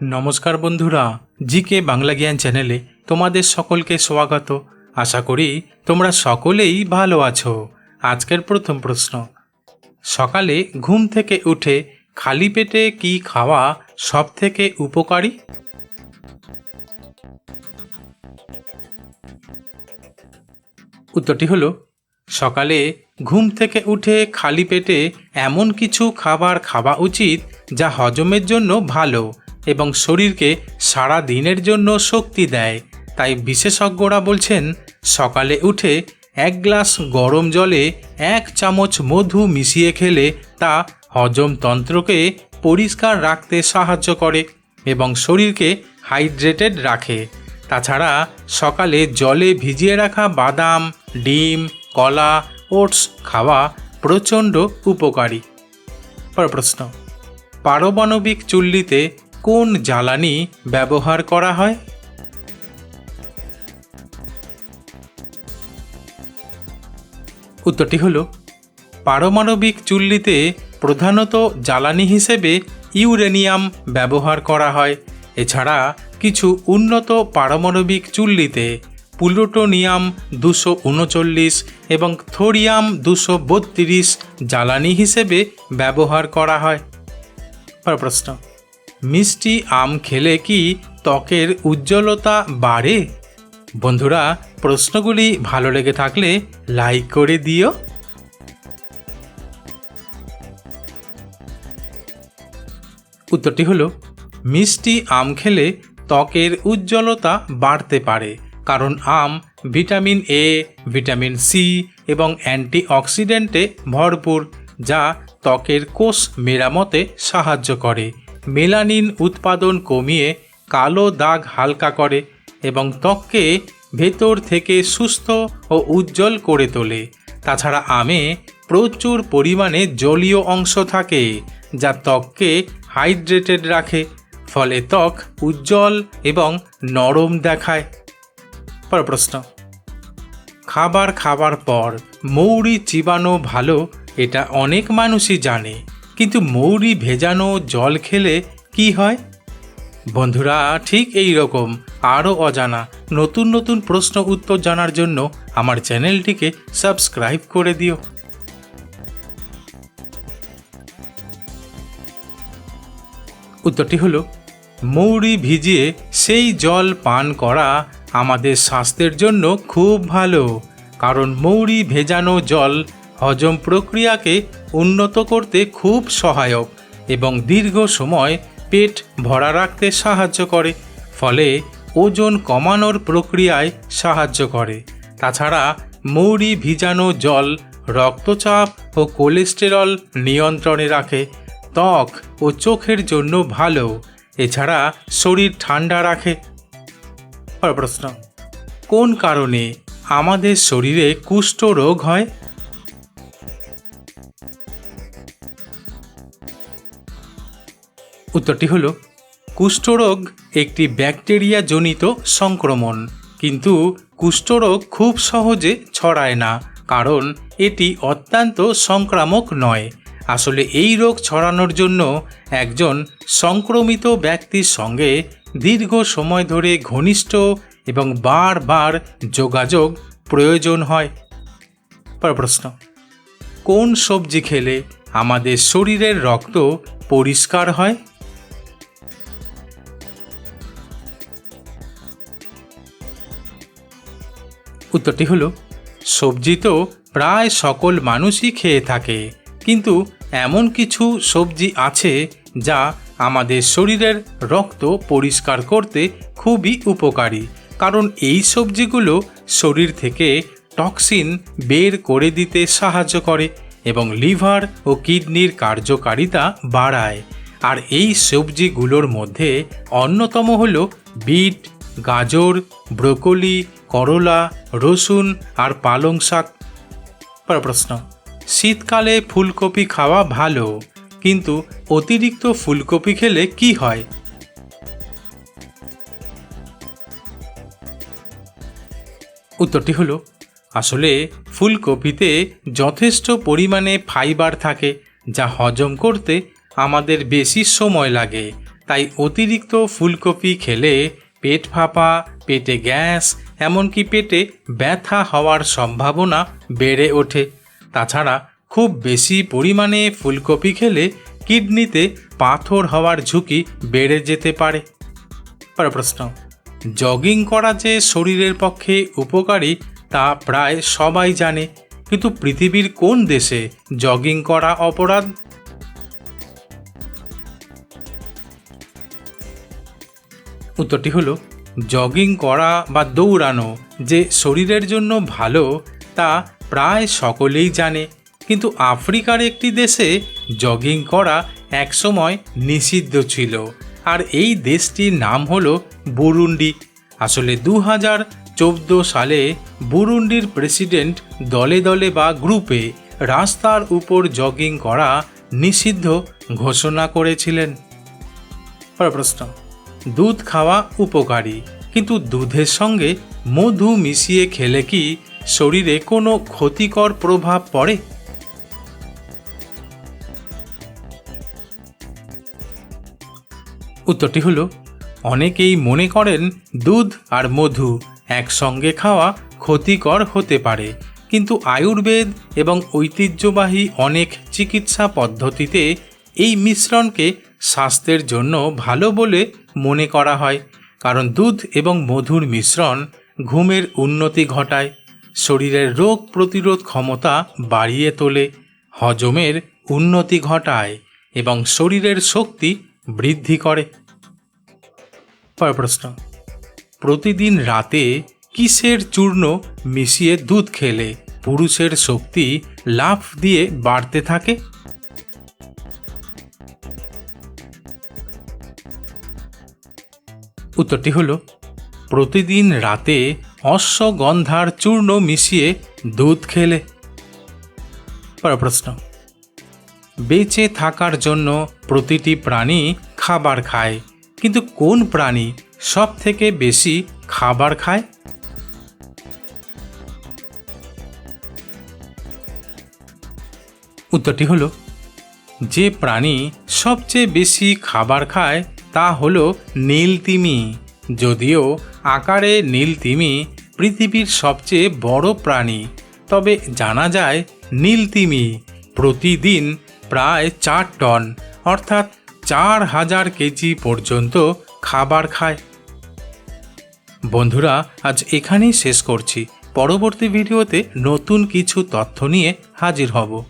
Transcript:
নমস্কার বন্ধুরা, জিকে বাংলা জ্ঞান চ্যানেলে তোমাদের সকলকে স্বাগত। আশা করি তোমরা সকলেই ভালো আছো। আজকের প্রথম প্রশ্ন, সকালে ঘুম থেকে উঠে খালি পেটে কি খাওয়া সব থেকে উপকারী? উত্তরটি হলো, সকালে ঘুম থেকে উঠে খালি পেটে এমন কিছু খাবার খাওয়া উচিত যা হজমের জন্য ভালো এবং শরীরকে সারা দিনের জন্য শক্তি দেয়। তাই বিশেষজ্ঞরা বলছেন, সকালে উঠে এক গ্লাস গরম জলে এক চামচ মধু মিশিয়ে খেলে তা হজমতন্ত্রকে পরিষ্কার রাখতে সাহায্য করে এবং শরীরকে হাইড্রেটেড রাখে। তাছাড়া সকালে জলে ভিজিয়ে রাখা বাদাম, ডিম, কলা, ওটস খাওয়া প্রচণ্ড উপকারী। পর প্রশ্ন, পারমাণবিক চুল্লিতে কোন জ্বালানি ব্যবহার করা হয়? উত্তরটি হল, পারমাণবিক চুল্লিতে প্রধানত জ্বালানি হিসেবে ইউরেনিয়াম ব্যবহার করা হয়। এছাড়া কিছু উন্নত পারমাণবিক চুল্লিতে প্লুটোনিয়াম দুশো উনচল্লিশ এবং থোরিয়াম দুশো বত্রিশ জ্বালানি হিসেবে ব্যবহার করা হয়। প্রশ্ন মিষ্টি আম খেলে কি ত্বকের উজ্জ্বলতা বাড়ে? বন্ধুরা, প্রশ্নগুলি ভালো লেগে থাকলে লাইক করে দিও। উত্তরটি হলো, মিষ্টি আম খেলে ত্বকের উজ্জ্বলতা বাড়তে পারে, কারণ আম ভিটামিন এ ভিটামিন সি এবং অ্যান্টিঅক্সিডেন্টে ভরপুর, যা ত্বকের কোষ মেরামতে সাহায্য করে। মেলানিন উৎপাদন কমিয়ে কালো দাগ হালকা করে এবং ত্বককে ভেতর থেকে সুস্থ ও উজ্জ্বল করে তোলে। তাছাড়া আমে প্রচুর পরিমাণে জলীয় অংশ থাকে, যা ত্বককে হাইড্রেটেড রাখে, ফলে ত্বক উজ্জ্বল এবং নরম দেখায়। পর প্রশ্ন। খাবার খাবার পর মৌরি চিবানো ভালো, এটা অনেক মানুষই জানে। কিন্তু মৌরি ভেজানো জল খেলে কি হয়? বন্ধুরা, ঠিক এই রকম আরও অজানা নতুন নতুন প্রশ্ন উত্তর জানার জন্য আমার চ্যানেলটিকে সাবস্ক্রাইব করে দিও। উত্তরটি হলো, মৌরি ভিজিয়ে সেই জল পান করা আমাদের স্বাস্থ্যের জন্য খুব ভালো, কারণ মৌরি ভেজানো জল হজম প্রক্রিয়াকে উন্নত করতে খুব সহায়ক এবং দীর্ঘ সময় পেট ভরা রাখতে সাহায্য করে, ফলে ওজন কমানোর প্রক্রিয়ায় সাহায্য করে। তাছাড়া মৌরি ভিজানো জল, রক্তচাপ ও কোলেস্টেরল নিয়ন্ত্রণে রাখে, ত্বক ও চোখের জন্য ভালো, এছাড়া শরীর ঠান্ডা রাখে। প্রশ্ন, কোন কারণে আমাদের শরীরে কুষ্ঠ রোগ হয়? উত্তরটি হল, কুষ্ঠরোগ একটি ব্যাকটেরিয়া জনিত সংক্রমণ, কিন্তু কুষ্ঠরোগ খুব সহজে ছড়ায় না, কারণ এটি অত্যন্ত সংক্রামক নয়। আসলে এই রোগ ছড়ানোর জন্য একজন সংক্রমিত ব্যক্তির সঙ্গে দীর্ঘ সময় ধরে ঘনিষ্ঠ এবং বারবার যোগাযোগ প্রয়োজন হয়। পর প্রশ্ন, কোন সবজি খেলে আমাদের শরীরের রক্ত পরিষ্কার হয়? উত্তরটি হলো, সবজি তো প্রায় সকল মানুষই খেয়ে থাকে, কিন্তু এমন কিছু সবজি আছে যা আমাদের শরীরের রক্ত পরিষ্কার করতে খুবই উপকারী, কারণ এই সবজিগুলো শরীর থেকে টক্সিন বের করে দিতে সাহায্য করে এবং লিভার ও কিডনির কার্যকারিতা বাড়ায়। আর এই সবজিগুলোর মধ্যে অন্যতম হল বিট, গাজর, ব্রোকলি করলা, রসুন আর পালং শাক। প্রশ্ন, শীতকালে ফুলকপি খাওয়া ভালো, কিন্তু অতিরিক্ত ফুলকপি খেলে কি হয়? উত্তরটি হলো, আসলে ফুলকপিতে যথেষ্ট পরিমাণে ফাইবার থাকে, যা হজম করতে আমাদের বেশি সময় লাগে। তাই অতিরিক্ত ফুলকপি খেলে পেট ফাঁপা, পেটে গ্যাস এমনকি পেটে ব্যথা হওয়ার সম্ভাবনা বেড়ে ওঠে। তাছাড়া খুব বেশি পরিমাণে ফুলকপি খেলে কিডনিতে পাথর হওয়ার ঝুঁকি বেড়ে যেতে পারে। প্রশ্ন জগিং করা যে শরীরের পক্ষে উপকারী তা প্রায় সবাই জানে, কিন্তু পৃথিবীর কোন দেশে জগিং করা অপরাধ? উত্তরটি হলো জগিং করা বা দৌড়ানো যে শরীরের জন্য ভালো, তা প্রায় সকলেই জানে। কিন্তু আফ্রিকার একটি দেশে জগিং করা একসময় নিষিদ্ধ ছিল। আর এই দেশটির নাম হল বুরুন্ডি। আসলে দু হাজার চৌদ্দ সালে বুরুন্ডির প্রেসিডেন্ট দলে দলে বা গ্রুপে রাস্তার উপর জগিং করা নিষিদ্ধ ঘোষণা করেছিলেন। প্রশ্ন। দুধ খাওয়া উপকারী। কিন্তু দুধের সঙ্গে মধু মিশিয়ে খেলে কি শরীরে কোনো ক্ষতিকর প্রভাব পড়ে? উত্তরটি হলো, অনেকেই মনে করেন দুধ আর মধু একসঙ্গে খাওয়া ক্ষতিকর হতে পারে। কিন্তু আয়ুর্বেদ এবং ঐতিহ্যবাহী অনেক চিকিৎসা পদ্ধতিতে এই মিশ্রণকে স্বাস্থ্যের জন্য ভালো বলে মনে করা হয়, কারণ দুধ এবং মধুর মিশ্রণ ঘুমের উন্নতি ঘটায়, শরীরের রোগ প্রতিরোধ ক্ষমতা বাড়িয়ে তোলে, হজমের উন্নতি ঘটায় এবং শরীরের শক্তি বৃদ্ধি করে। প্রশ্ন, প্রতিদিন রাতে কিসের চূর্ণ মিশিয়ে দুধ খেলে পুরুষের শক্তি লাফ দিয়ে বাড়তে থাকে? উত্তরটি হলো, প্রতিদিন রাতে অশ্বগন্ধার চূর্ণ মিশিয়ে দুধ খেলে। পরের প্রশ্ন, বেঁচে থাকার জন্য প্রতিটি প্রাণী খাবার খায়, কিন্তু কোন প্রাণী সব থেকে বেশি খাবার খায়? উত্তরটি হলো, যে প্রাণী সবচেয়ে বেশি খাবার খায় তা হল নীল তিমি। যদিও আকারে নীল তিমি পৃথিবীর সবচেয়ে বড় প্রাণী, তবে জানা যায় নীল তিমি প্রতিদিন প্রায় চার টন, অর্থাৎ চার হাজার কেজি পর্যন্ত খাবার খায়। বন্ধুরা, আজ এখানেই শেষ করছি। পরবর্তী ভিডিওতে নতুন কিছু তথ্য নিয়ে হাজির হব।